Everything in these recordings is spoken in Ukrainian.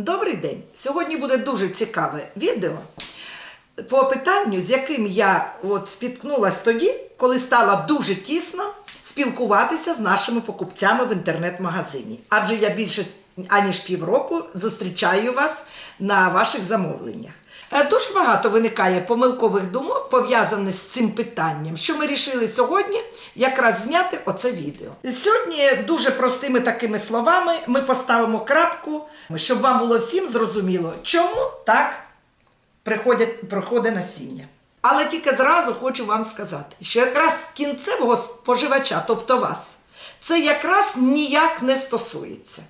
Добрий день! Сьогодні буде дуже цікаве відео по питанню, з яким я от спіткнулась тоді, коли стала дуже тісно спілкуватися з нашими покупцями в інтернет-магазині. Адже я більше аніж півроку зустрічаю вас на ваших замовленнях. Е, Дуже багато виникає помилкових думок пов'язаних з цим питанням, що ми рішили сьогодні якраз зняти оце відео. Сьогодні дуже простими такими словами ми поставимо крапку, щоб вам було всім зрозуміло, чому так приходять, проходить насіння. Але тільки зразу хочу вам сказати, що якраз кінцевого споживача, тобто вас, це якраз ніяк не стосується.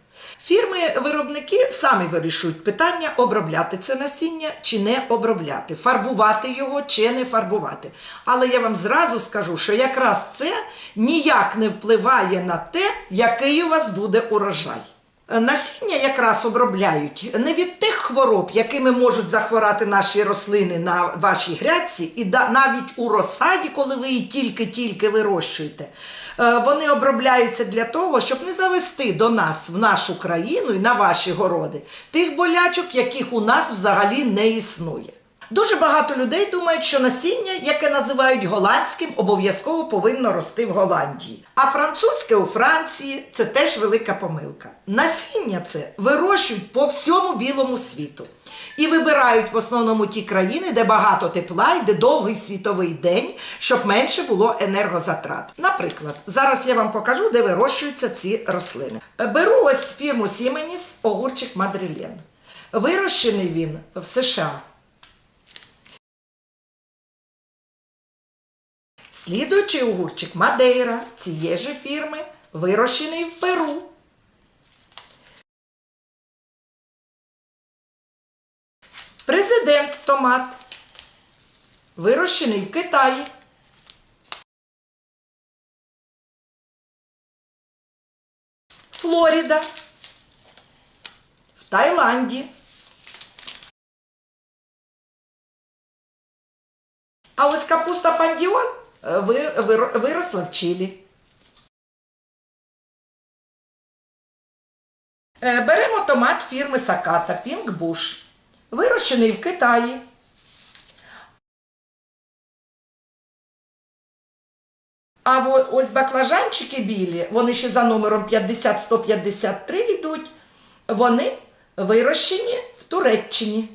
Фірми-виробники самі вирішують питання, обробляти це насіння чи не обробляти, фарбувати його чи не фарбувати. Але я вам зразу скажу, що якраз це ніяк не впливає на те, який у вас буде урожай. Насіння якраз обробляють не від тих хвороб, якими можуть захворати наші рослини на вашій грядці, і навіть у розсаді, коли ви її тільки-тільки вирощуєте. Е, Вони обробляються для того, щоб не завести до нас в нашу країну і на ваші городи тих болячок, яких у нас взагалі не існує. Дуже багато людей думають, що насіння, яке називають голландським, обов'язково повинно рости в Голландії. А французьке у Франції це теж велика помилка. Насіння це вирощують по всьому білому світу. І вибирають в основному ті країни, де багато тепла і де довгий світовий день, щоб менше було енергозатрат. Наприклад, зараз я вам покажу, де вирощуються ці рослини. Беру ось фірму Сіменіс огурчик Мадрилен. Вирощений він в США. Слідуючий огурчик Мадейра цієї же фірми, вирощений в Перу. Президент томат, вирощений в Китаї. Флоріда, в Таїланді. А ось капуста пандіон виросла в Чилі. Е, Беремо томат фірми Саката Pink Bush, вирощений в Китаї. А ось баклажанчики білі, вони ще за номером 50-153 йдуть, вони вирощені в Туреччині.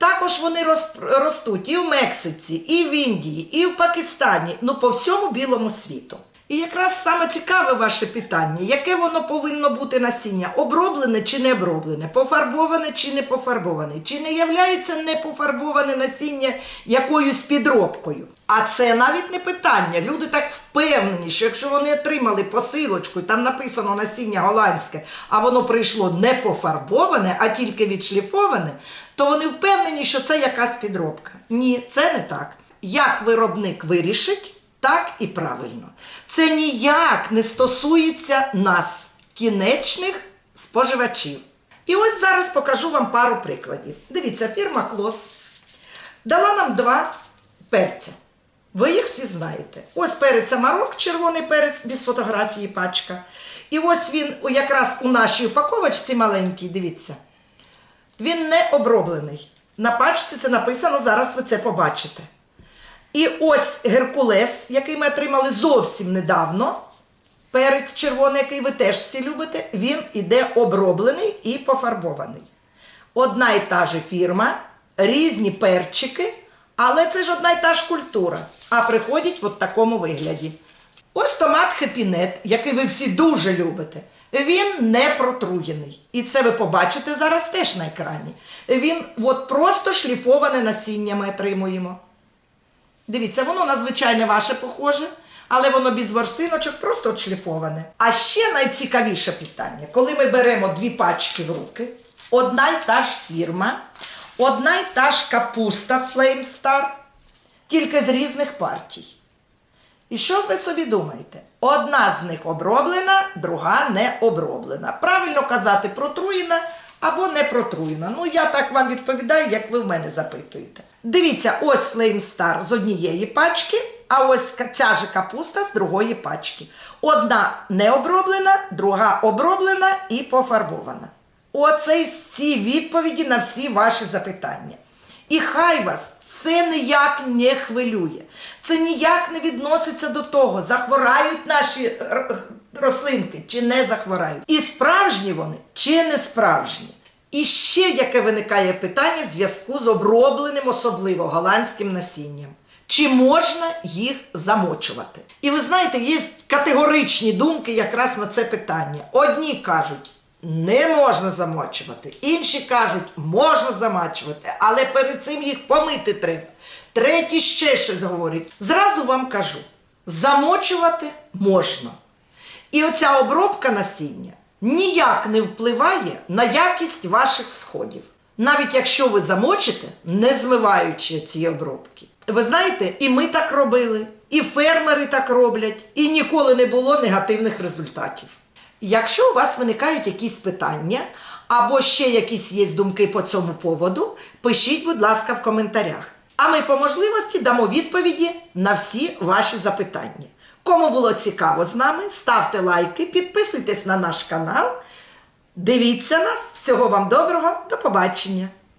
Також вони рос- ростуть і в Мексиці, і в Індії, і в Пакистані, ну по всьому білому світу. І якраз саме цікаве ваше питання, яке воно повинно бути насіння? Оброблене чи не оброблене, пофарбоване чи не пофарбоване, чи не являється непофарбоване насіння якоюсь підробкою? А це навіть не питання. Люди так впевнені, що якщо вони отримали посилочку, там написано насіння голландське, а воно прийшло не пофарбоване, а тільки відшліфоване, то вони впевнені, що це якась підробка. Ні, це не так. Як виробник вирішить, так і правильно. Це ніяк не стосується нас, кінечних споживачів. І ось зараз покажу вам пару прикладів. Дивіться, фірма Клос дала нам два перця. Ви їх всі знаєте. Ось перець Амарок, червоний перець без фотографії пачка. І ось він якраз у нашій упаковочці маленькій, дивіться. Він не оброблений. На пачці це написано, зараз ви це побачите. І ось Геркулес, який ми отримали зовсім недавно. Перець червоний, який ви теж всі любите, він іде оброблений і пофарбований. Одна і та же фірма, різні перчики, але це ж одна і та ж культура. А приходять в от такому вигляді. Ось томат хепінет, який ви всі дуже любите. Він не протруєний. І це ви побачите зараз теж на екрані. Він от просто шліфоване насіння ми отримуємо. Дивіться, воно на звичайне ваше похоже, але воно без ворсиночок, просто отшліфоване. А ще найцікавіше питання, коли ми беремо дві пачки в руки, одна й та ж фірма, одна й та ж капуста Flame Star, тільки з різних партій. І що ви собі думаєте? Одна з них оброблена, друга не оброблена. Правильно казати, протруєна або не протруєна. Ну, я так вам відповідаю, як ви в мене запитуєте. Дивіться, ось Star з однієї пачки, а ось ця же капуста з другої пачки. Одна не оброблена, друга оброблена і пофарбована. Оце всі відповіді на всі ваші запитання. І хай вас це ніяк не хвилює. Це ніяк не відноситься до того, захворають наші р- рослинки чи не захворають. І справжні вони чи не справжні. І ще яке виникає питання в зв'язку з обробленим особливо голландським насінням. Чи можна їх замочувати? І ви знаєте, є категоричні думки якраз на це питання. Одні кажуть, не можна замочувати, інші кажуть, можна замочувати, але перед цим їх помити треба. Треті ще щось говорять. Зразу вам кажу: замочувати можна. І оця обробка насіння ніяк не впливає на якість ваших сходів. Навіть якщо ви замочите, не змиваючи ці обробки. Ви знаєте, і ми так робили, і фермери так роблять, і ніколи не було негативних результатів. Якщо у вас виникають якісь питання, або ще якісь є думки по цьому поводу, пишіть, будь ласка, в коментарях. А ми по можливості дамо відповіді на всі ваші запитання. Кому було цікаво з нами, ставте лайки, підписуйтесь на наш канал. Дивіться нас. Всього вам доброго, до побачення!